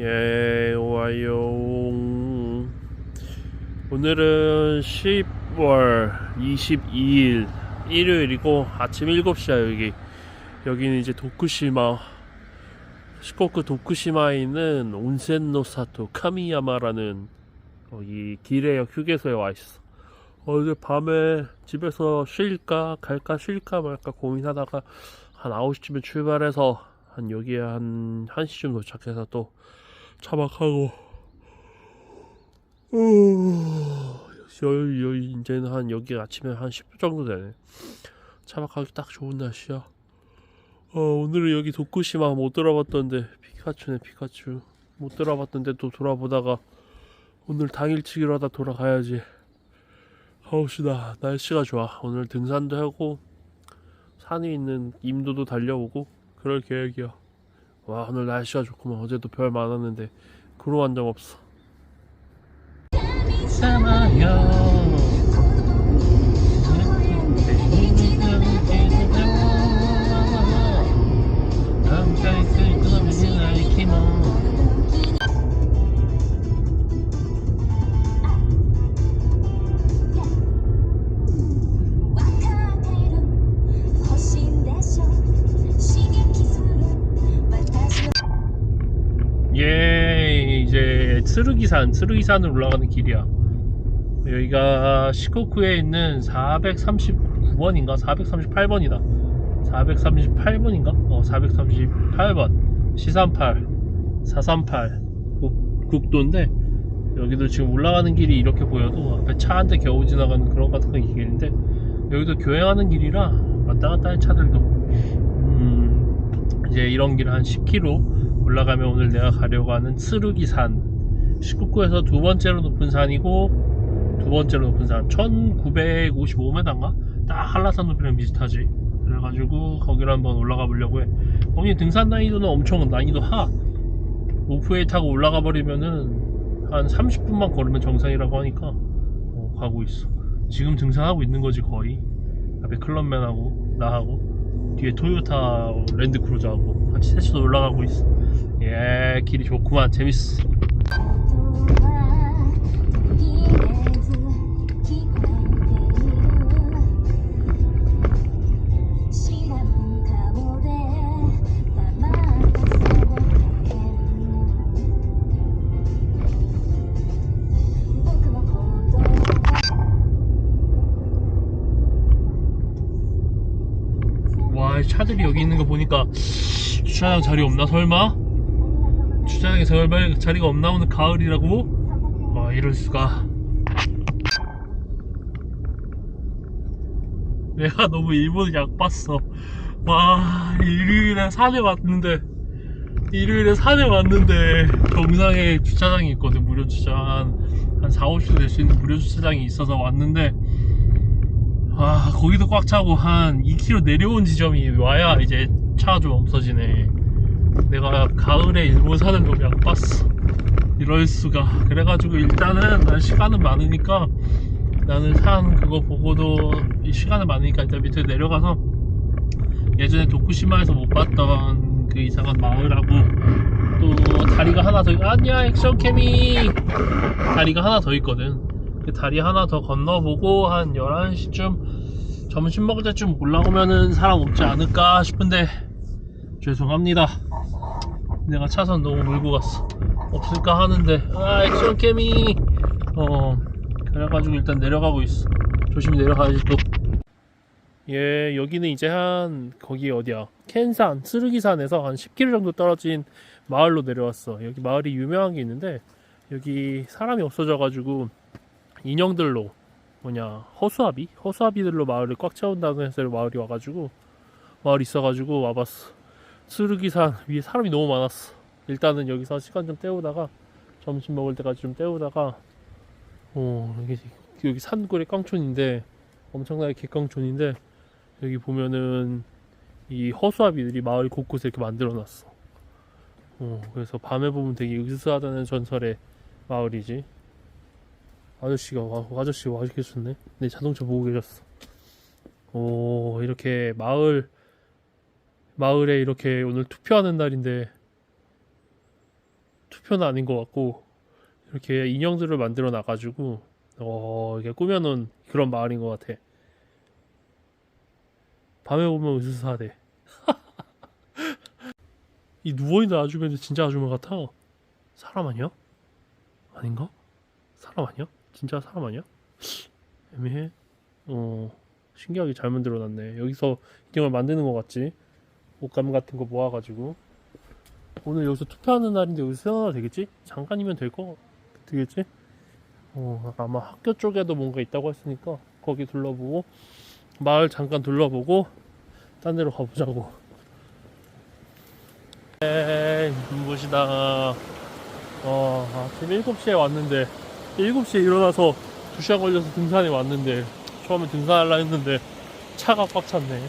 예, 와요. 오늘은 10월 22일 일요일이고 아침 7시야 여기. 여기는 이제 도쿠시마 시코쿠 도쿠시마에 있는 온센노사토 카미야마라는 이 기레역 휴게소에 와 있어. 어제 밤에 집에서 쉴까 갈까 쉴까 말까 고민하다가 한 9시쯤에 출발해서 한 여기에 한 1시쯤 도착해서 또 차박하고. 여기, 여기 이제는 한 여기 아침에 한 10분 정도 되네. 차박하기 딱 좋은 날씨야. 어, 오늘은 여기 도쿠시마 못 돌아봤던데 피카츄네 피카츄. 못 돌아봤던데 또 돌아보다가 오늘 당일치기로 하다 돌아가야지. 가봅시다. 날씨가 좋아. 오늘 등산도 하고 산에 있는 임도도 달려오고 그럴 계획이야 와 오늘 날씨가 좋구만. 어제도 별 많았는데 구름 한 점 없어. 예 이제 츠르기산 츠르기산을 올라가는 길이야. 여기가 시코쿠에 있는 439번인가? 438번이다. 438번인가? 어 438번. C38 438 국, 국도인데 여기도 지금 올라가는 길이 이렇게 보여도 앞에 차 한 대 겨우 지나가는 그런 같은 길인데 여기도 교행하는 길이라 왔다 갔다 할 차들도. 음 이제 이런 길 한 10km 올라가면 오늘 내가 가려고 하는 츠르기산 시쿠쿠에서 두 번째로 높은 산이고 두 번째로 높은 산. 1955m인가? 딱 한라산 높이랑 비슷하지. 그래가지고 거기를 한번 올라가 보려고 해. 거기 등산 난이도는 엄청 난이도 하. 오프웨이 타고 올라가 버리면은 한 30분만 걸으면 정상이라고 하니까 어, 가고 있어. 지금 등산하고 있는 거지 거의. 앞에 클럽맨하고 나하고 뒤에 토요타 랜드크루저하고 같이 셋이서 올라가고 있어 예 길이 좋구만 재밌어 와 차들이 여기 있는 거 보니까 주차장 자리 없나 설마? 주차장에 설마 자리가 없나 오늘 가을이라고? 와 이럴 수가. 내가 너무 일본 약 봤어. 와 일요일에 산에 왔는데 일요일에 산에 왔는데 정상에 주차장이 있거든 무료 주차장. 한, 한 4, 50도 될 수 있는 무료 주차장이 있어서 왔는데 아 거기도 꽉 차고 한 2km 내려온 지점이 와야 이제 차가 좀 없어지네 내가 가을에 일본 산을 너무 약 봤어. 이럴 수가. 그래가지고 일단은 난 시간은 많으니까 나는 산 그거 보고도 이 시간은 많으니까 일단 밑에 내려가서 예전에 도쿠시마에서 못 봤던 그 이상한 마을하고 또 다리가 하나 더 아니야 액션 캠이! 다리가 하나 더 있거든. 그 다리 하나 더 건너보고 한 11시쯤 점심 먹을 때쯤 올라오면은 사람 없지 않을까 싶은데 죄송합니다. 내가 차선 너무 몰고 갔어. 없을까 하는데. 아 액션 캠이. 어 그래가지고 일단 내려가고 있어. 조심히 내려가야지 또. 예, 여기는 이제 한 거기 어디야? 켄산, 쓰르기산에서 한 10km 정도 떨어진 마을로 내려왔어. 여기 마을이 유명한 게 있는데 여기 사람이 없어져 가지고 인형들로 뭐냐 허수아비, 허수아비들로 마을을 꽉 채운다는 해서 마을이 와가지고 마을 있어가지고 와봤어. 쓰르기산 위에 사람이 너무 많았어. 일단은 여기서 시간 좀 때우다가 점심 먹을 때까지 좀 때우다가 어 여기 여기 산골의 깡촌인데 엄청나게 개깡촌인데 여기 보면은 이 허수아비들이 마을 곳곳에 이렇게 만들어놨어. 어, 그래서 밤에 보면 되게 으스스하다는 전설의 마을이지. 아저씨가 와, 아저씨가 와 계셨네. 내 자동차 보고 계셨어. 오, 이렇게 마을 마을에 이렇게 오늘 투표하는 날인데 투표는 아닌 것 같고 이렇게 인형들을 만들어 놔가지고 어 이게 꾸며놓은 그런 마을인 것 같아. 밤에 보면 으스스하대. 이 누워있는 아주머니 진짜 아주머니 같아. 사람 아니야? 아닌가? 사람 아니야? 진짜 사람 아니야? 애매해. 어 신기하게 잘 만들어놨네. 여기서 인형을 만드는 것 같지? 옷감 같은 거 모아가지고 오늘 여기서 투표하는 날인데 생각나 되겠지? 잠깐이면 될 거 되겠지? 어 아마 학교 쪽에도 뭔가 있다고 했으니까 거기 둘러보고 마을 잠깐 둘러보고 딴 데로 가보자고 에이 눈부시다 어 아침 7시에 왔는데 7시에 일어나서 2시간 걸려서 등산에 왔는데 처음에 등산하려 했는데 차가 꽉 찼네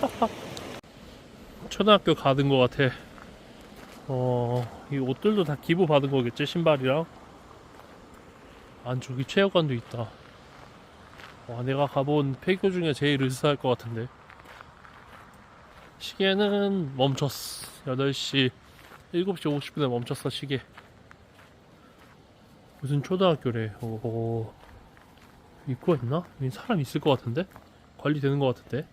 초등학교 가는 것 같아. 어, 이 옷들도 다 기부 받은 거겠지 신발이랑? 안쪽에 체육관도 있다. 와 내가 가본 폐교 중에 제일 으스스할 것 같은데. 시계는 멈췄어 8시. 7시 50분에 멈췄어 시계. 무슨 초등학교래? 오 입구가 있나? 사람 있을 것 같은데? 관리되는 것 같은데?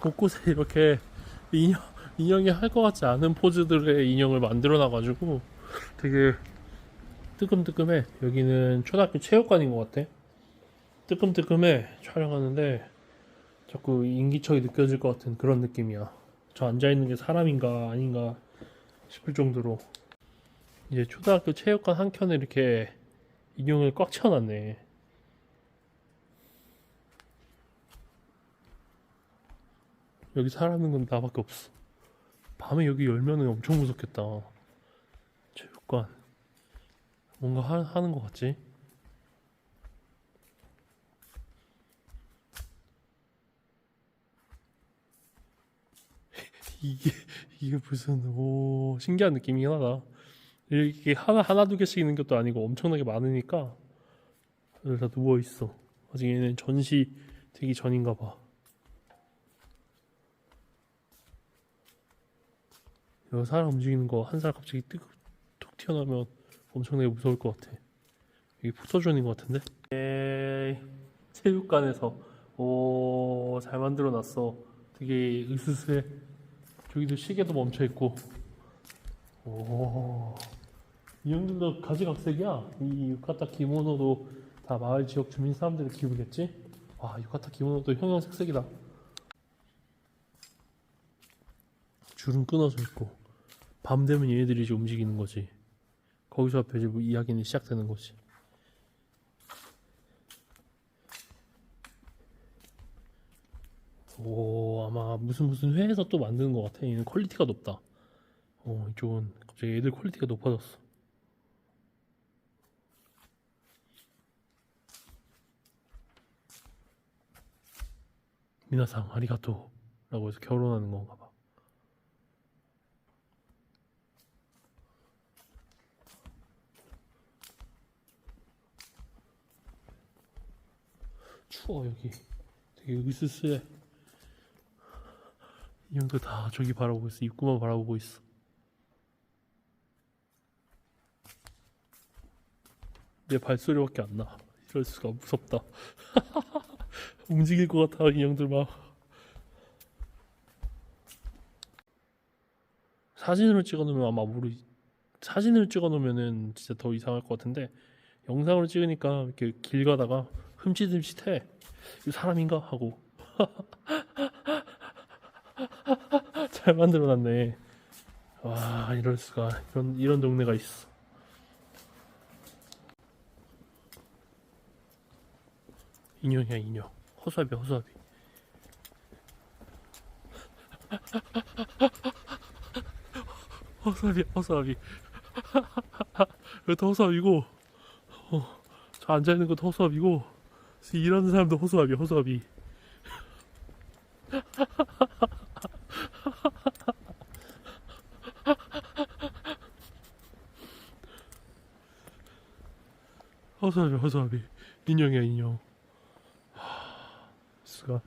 곳곳에 이렇게 인형, 인형이 할 것 같지 않은 포즈들의 인형을 만들어 놔가지고 되게 뜨끔뜨끔해. 여기는 초등학교 체육관인 것 같아. 뜨끔뜨끔해 촬영하는데 자꾸 인기척이 느껴질 것 같은 그런 느낌이야. 저 앉아있는 게 사람인가 아닌가 싶을 정도로. 이제 초등학교 체육관 한켠에 이렇게 인형을 꽉 채워놨네 여기 살아있는 건 나밖에 없어. 밤에 여기 열면은 엄청 무섭겠다. 체육관. 뭔가 하, 하는 것 같지? 이게 이게 무슨 오 신기한 느낌이긴 하다 이게 하나 하나 두 개씩 있는 것도 아니고 엄청나게 많으니까. 다 누워 있어. 아직 얘는 전시 되기 전인가 봐 여기 사람 움직이는 거한 사람 갑자기 뚝, 툭 튀어나오면 엄청나게 무서울 것 같아. 여기 포토존인 것 같은데? 에이 체육관에서. 오 잘 만들어 놨어. 되게 으스스해. 저기도 시계도 멈춰 있고. 오 인형들도 가지각색이야. 이 유카타 기모노도 다 마을 지역 주민 사람들의 기부겠지? 와 유카타 기모노도 형형색색이다 줄은 끊어져 있고 밤 되면 얘네들이 이제 움직이는 거지. 거기서 앞에 이제 뭐 이야기는 시작되는 거지. 오 아마 무슨 무슨 회에서 또 만드는 것 같아. 얘는 퀄리티가 높다. 어 이쪽은 갑자기 애들 퀄리티가 높아졌어. 미나상 아리가또 라고 해서 결혼하는 건가 봐 추워 여기. 되게 으스스해. 이 형도 다 저기 바라보고 있어. 입구만 바라보고 있어. 내 발소리밖에 안나. 이럴 수가 무섭다. 움직일 것 같아 이 형들 막 사진으로 찍어 놓으면 아마 모르 사진을 찍어 놓으면은 진짜 더 이상할 것 같은데 영상으로 찍으니까 이렇게 길 가다가 흠칫흠칫해 이 사람인가? 하고. 잘 만들어놨네. 와 이럴 수가. 이런 이런 동네가 있어. 인형이야 인형. 허수아비 허수아비. 허수아비 허수아비. 이것도 허수아비고. 어, 저 앉아 있는 것도 허수아비고 일하는 사람도 허수아비 허수아비 허수아비 허수아비 인형이야 인형. 하, 스가.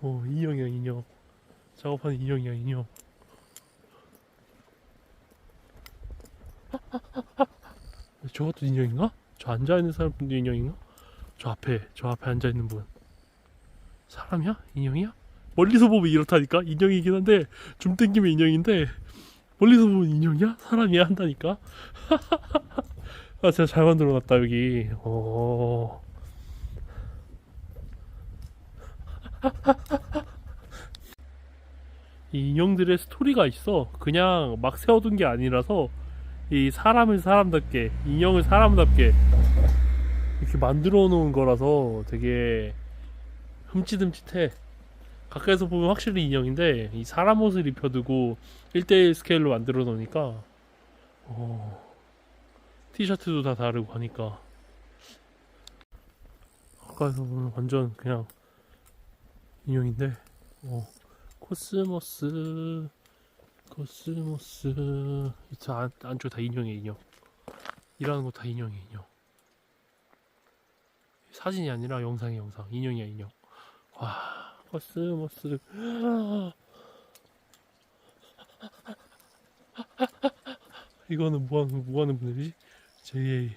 어 인형이야 인형. 작업하는 인형이야 인형. 저것도 인형인가? 저 앉아있는 사람도 인형인가? 저 앞에 저 앞에 앉아있는 분 사람이야? 인형이야? 멀리서 보면 이렇다니까 인형이긴 한데 좀 땡기면 인형인데 멀리서 보면 인형이야? 사람이야? 한다니까 아 진짜 잘 만들어놨다 여기 어... 이 인형들의 스토리가 있어 그냥 막 세워둔 게 아니라서 이 사람을 사람답게 인형을 사람답게 이렇게 만들어 놓은 거라서 되게 흠칫흠칫해. 가까이서 보면 확실히 인형인데 이 사람 옷을 입혀두고 1대1 스케일로 만들어 놓으니까 어, 티셔츠도 다 다르고 하니까. 가까이서 보면 완전 그냥 인형인데 어, 코스모스 코스모스. 저 안, 안쪽 다 인형이에요 인형. 일하는 거 다 인형이에요 인형. 사진이 아니라 영상이 영상. 인형이야 인형. 와 코스모스 이거는 뭐하는 뭐하는 분들이지? JA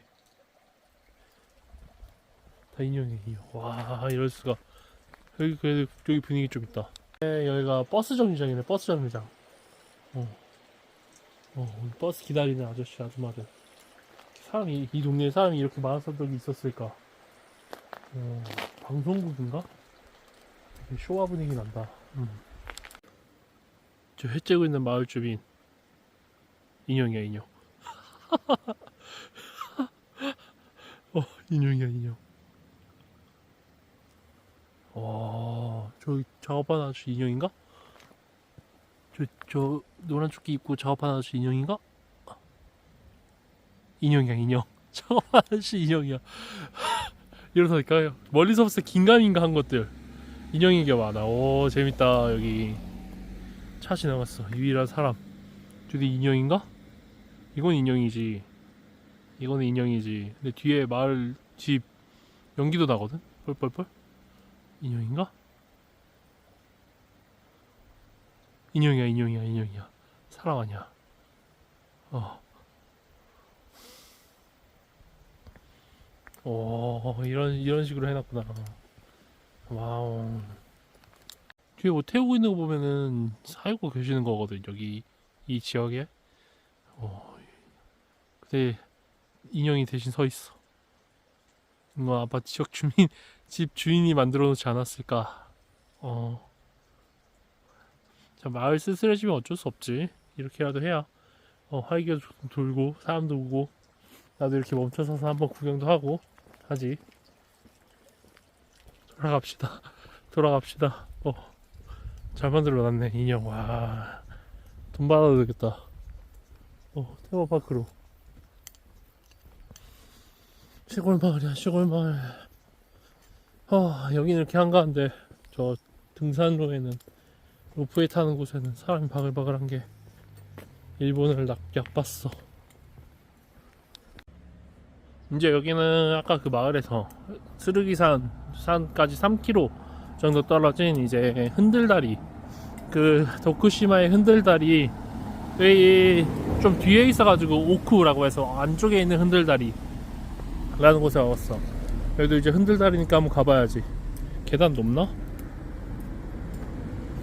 다 인형이에요 인형. 와 이럴 수가. 여기 그래도 여기 분위기 좀 있다. 네, 여기가 버스 정류장이네 버스 정류장 어. 어, 버스 기다리는 아저씨 아줌마들 사람이 이 동네에 사람이 이렇게 많았던 적이 있었을까 어, 방송국인가? 되게 쇼와 분위기 난다 음. 저 해 째고 있는 마을 주민 인형이야 인형 어 인형이야 인형 와 저기 작업하는 아저씨 인형인가? 저, 저 노란 조끼 입고 작업하는 아저씨 인형인가? 인형이야 인형. 작업하는 아저씨 인형이야. 이러다니까요. 멀리서 봤을 때 긴가민가 한 것들. 인형인 게 많아 오 재밌다 여기. 차 지나갔어. 유일한 사람. 저기 인형인가? 이건 인형이지. 이거는 인형이지. 근데 뒤에 마을 집 연기도 나거든? 뻘뻘뻘? 인형인가? 인형이야 인형이야 인형이야. 사람 아니야 어. 오 이런 이런 식으로 해놨구나. 와우. 뒤에 뭐 태우고 있는 거 보면은 살고 계시는 거거든 여기. 이 지역에. 어. 근데 인형이 대신 서 있어. 이거 아마 지역 주민 집 주인이 만들어 놓지 않았을까. 어 자, 마을 쓸쓸해지면 어쩔 수 없지. 이렇게라도 해야 어, 활기가 좀 돌고 사람도 오고 나도 이렇게 멈춰서서 한번 구경도 하고 하지. 돌아갑시다. 돌아갑시다. 어, 잘 만들어놨네 인형. 와, 돈 받아도 되겠다. 어, 테마파크로. 시골 마을이야, 시골 마을. 어, 여기는 이렇게 한가한데 저 등산로에는 로프에 타는 곳에는 사람이 바글바글한 게 일본을 약, 약봤어. 이제 여기는 아까 그 마을에서 스르기산 산까지 3km 정도 떨어진 이제 흔들다리 그 도쿠시마의 흔들다리 좀 뒤에 있어가지고 오쿠라고 해서 안쪽에 있는 흔들다리 라는 곳에 왔어 여기도 이제 흔들다리니까 한번 가봐야지 계단 높나?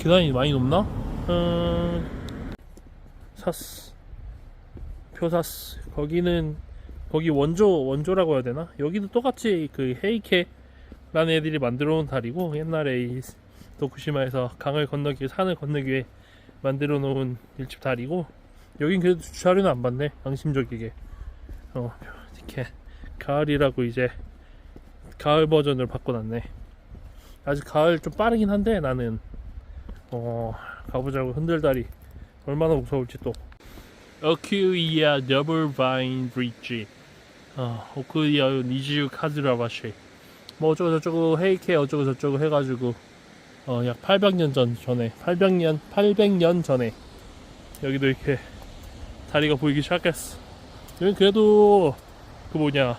계단이 많이 높나? 음... 샀어 표 샀어 거기는 거기 원조 원조라고 해야 되나? 여기도 똑같이 그 헤이케라는 애들이 만들어 놓은 다리고 옛날에 이 도쿠시마에서 강을 건너기 위해 산을 건너기 위해 만들어 놓은 일집 다리고 여긴 그래도 주차료는 안 받네 양심적이게. 어 이렇게 가을이라고 이제 가을 버전을 바꿔놨네. 아직 가을 좀 빠르긴 한데 나는 어 가보자고 흔들다리. 얼마나 무서울지 또. 어큐이아 더블 바인 브릿지. 어 오쿠이아 니지유 카즈라바시 뭐 어쩌고 저쩌고 헤이케 어쩌고 저쩌고 해가지고 어 약 800년 전 전에. 800년 800년 전에. 여기도 이렇게 다리가 보이기 시작했어. 여기 그래도 그 뭐냐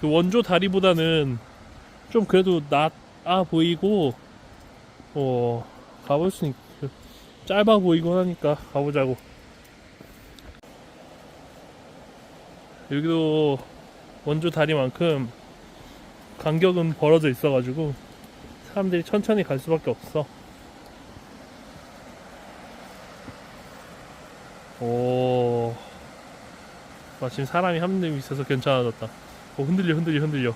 그 원조 다리보다는 좀 그래도 낫아 보이고 어 가볼 수 있, 그 짧아 보이곤 하니까 가보자고 여기도 원주 다리만큼 간격은 벌어져 있어가지고 사람들이 천천히 갈 수밖에 없어. 오, 마침 사람이 한 명 있어서 괜찮아졌다. 오, 흔들려, 흔들려, 흔들려.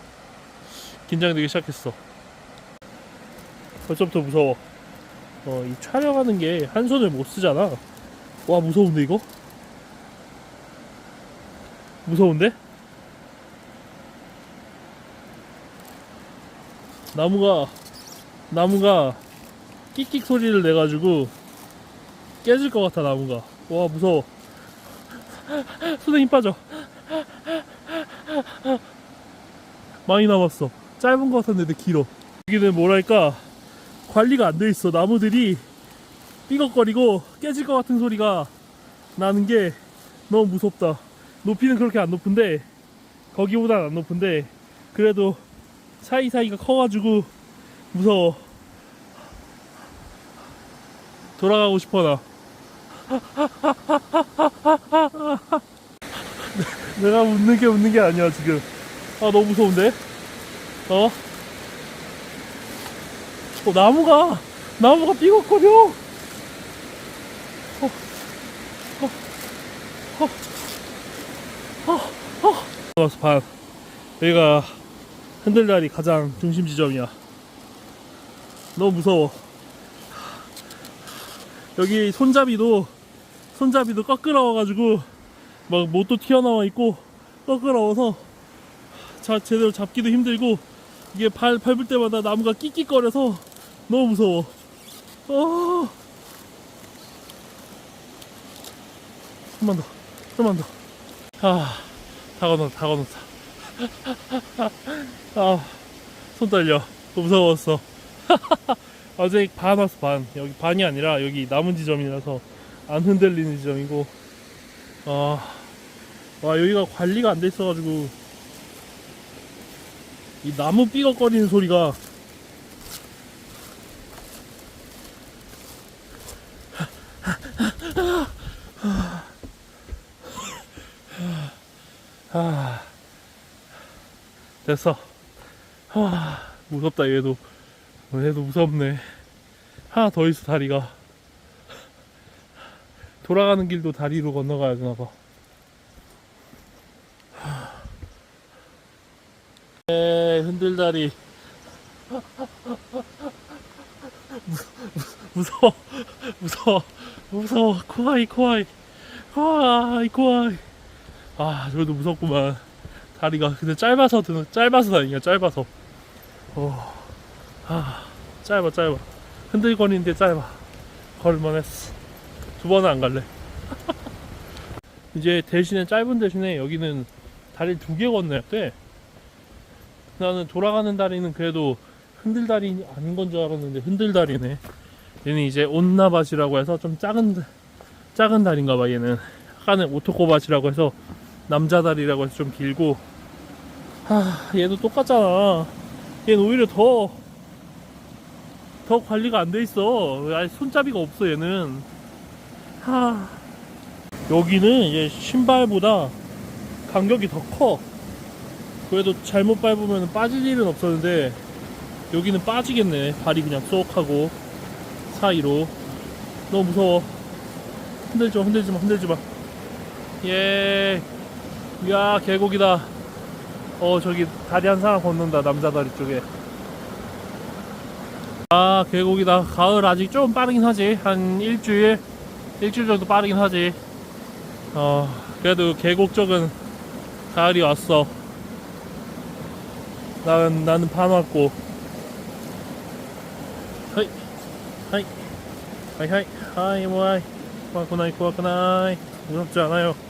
긴장되기 시작했어. 벌써부터 무서워. 어, 이 촬영하는 게 한 손을 못 쓰잖아. 와, 무서운데, 이거? 무서운데? 나무가, 나무가 끽끽 소리를 내가지고 깨질 것 같아, 나무가. 와, 무서워. 힘 빠져. 많이 남았어. 짧은 것 같았는데 길어. 여기는 뭐랄까, 관리가 안 돼 있어. 나무들이 삐걱거리고 깨질 것 같은 소리가 나는 게 너무 무섭다. 높이는 그렇게 안 높은데 거기보단 안 높은데 그래도 사이사이가 커가지고 무서워. 돌아가고 싶어 나. 내가 웃는 게 웃는 게 아니야 지금. 아 너무 무서운데? 어? 어, 나무가 나무가 삐걱거려. 어, 어, 어, 어, 어. 나와서 반. 여기가 흔들다리 가장 중심 지점이야. 너무 무서워. 여기 손잡이도 손잡이도 꺾으러워가지고 막 못도 튀어나와 있고 꺾으러워서 자 제대로 잡기도 힘들고 이게 발 밟을 때마다 나무가 끽끽거려서 너무 무서워. 어. 좀만 더, 좀만 더. 아, 다 건넜다, 다 건넜다. 아, 손 떨려. 무서웠어. 어제 반 왔어, 반. 여기 반이 아니라 여기 남은 지점이라서 안 흔들리는 지점이고. 아, 와, 여기가 관리가 안 돼 있어가지고. 이 나무 삐걱거리는 소리가 됐어. 아, 무섭다 얘도. 얘도 무섭네. 하나 더 있어 다리가. 돌아가는 길도 다리로 건너가야 되나 봐. 에 흔들다리. 무서워, 무서워, 무서워. 코아이, 코아이, 코아이, 코아이. 아, 저도 무섭구만. 다리가 근데 짧아서 드는 짧아서 다니냐 짧아서. 어, 아, 짧아, 짧아. 흔들거리는데 짧아. 걸만했어. 두 번은 안 갈래. 이제 대신에 짧은 대신에 여기는 다리 두 개 건너야 돼. 나는 돌아가는 다리는 그래도 흔들다리 아닌 건 줄 알았는데 흔들다리네. 얘는 이제 온나밭이라고 해서 좀 작은 작은 다리인가 봐 얘는. 아까는 오토코밭이라고 해서 남자 다리라고 해서 좀 길고. 아 얘도 똑같잖아. 얘는 오히려 더 더 관리가 안 돼 있어. 아예 손잡이가 없어 얘는. 하. 여기는 이제 신발보다 간격이 더 커. 그래도 잘못 밟으면 빠질 일은 없었는데 여기는 빠지겠네. 발이 그냥 쏙 하고 사이로. 너무 무서워. 흔들지마 흔들지마 흔들지마. 예 이야 계곡이다. 어 저기 다리 한 사람 건넌다 남자 다리 쪽에. 아 계곡이다. 가을 아직 좀 빠르긴 하지. 한 일주일 일주일 정도 빠르긴 하지. 어 그래도 계곡 쪽은 가을이 왔어. 나는 나는 반 왔고. 하이 하이. 하이 하이. 하이 모아이. 고아쿠나이 고아쿠나이. 무섭지 않아요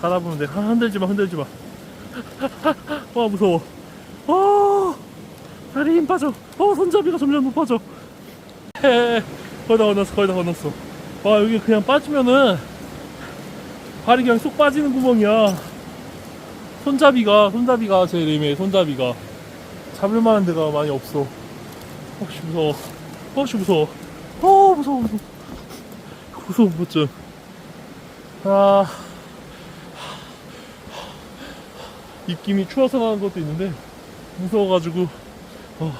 가다 보면 돼. 아, 흔들지 마, 흔들지 마. 와, 무서워. 와, 다리 힘 빠져. 어, 손잡이가 점점 높아져. 헤, 거의 다 건넜어, 거의 다 건넜어. 와, 여기 그냥 빠지면은 발이 그냥 쏙 빠지는 구멍이야. 손잡이가, 손잡이가 제일 애매해, 손잡이가. 잡을 만한 데가 많이 없어. 혹시 무서워. 혹시 무서워. 어, 무서워, 무서워. 무증. 아. 입김이 추워서 나는 것도 있는데 무서워가지고 어.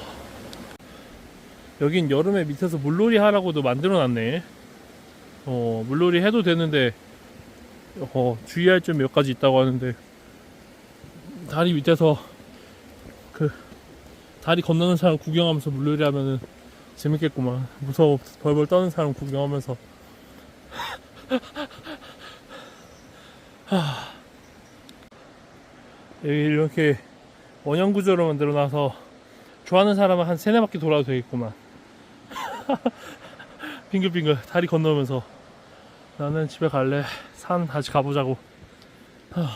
여긴 여름에 밑에서 물놀이 하라고도 만들어놨네 어 물놀이 해도 되는데 어 주의할 점 몇 가지 있다고 하는데 다리 밑에서 그 다리 건너는 사람 구경하면서 물놀이 하면은 재밌겠구만 무서워 벌벌 떠는 사람 구경하면서 하. 여기 이렇게 원형 구조로 만들어 놔서 좋아하는 사람은 한 세네 바퀴 돌아도 되겠구만. 빙글빙글 다리 건너면서 나는 집에 갈래. 산 다시 가보자고. 하.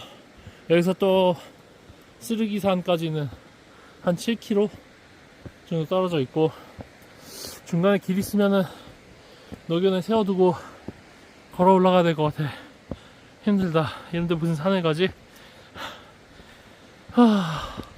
여기서 또 쓰르기산까지는 한 7km 정도 떨어져 있고 중간에 길 있으면은 너견에 세워두고 걸어 올라가야 될 것 같아. 힘들다. 이런데 무슨 산을 가지 啊。